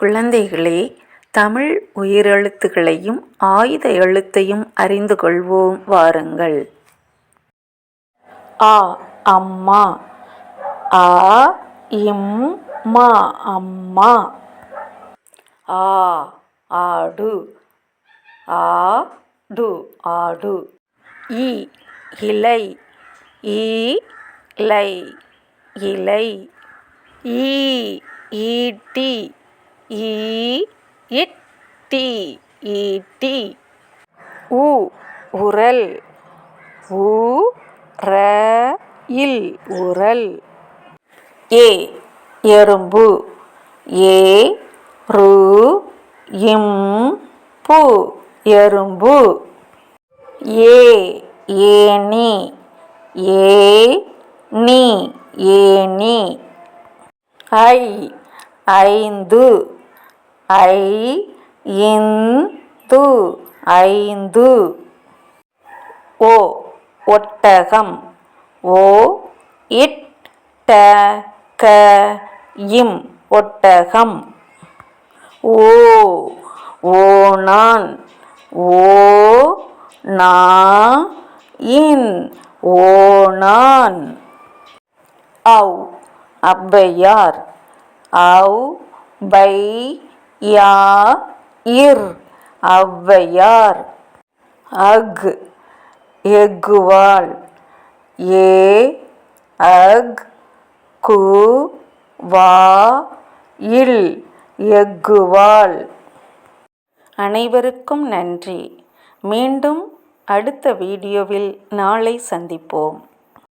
குழந்தைகளே தமிழ் உயிரெழுத்துகளையும் ஆயுத எழுத்தையும் அறிந்து கொள்வோம் வாருங்கள். ஆ அம்மா. ஆ இம் மா அம்மா. ஆ ஆடு. ஆ டு ஆடு. இ இலை. ஈ இலை. இலை. ஈ ஈட்டி. ஈ இட்டி ஈட்டி உ உரல். உ ர இல் உரல். ஏ எறும்பு. ஏ ரு இம் பு எறும்பு. ஏ ஏனி ஏ நீ ஏனி ஐ ஐந்து. ஐ இந்து ஐந்து. ஓ ஒட்டகம். ஓ இட்ட க இம் ஒட்டகம். ஓ ஓணான் ஓ நா இன் ஓணான் அவ் அப்பையார் அவ் பை யா இர். ஔவையார். அக் எகுவால் ஏ. அக் கு. வா. இல். எக்குவால் அனைவருக்கும் நன்றி. மீண்டும் அடுத்த வீடியோவில் நாளை சந்திப்போம்.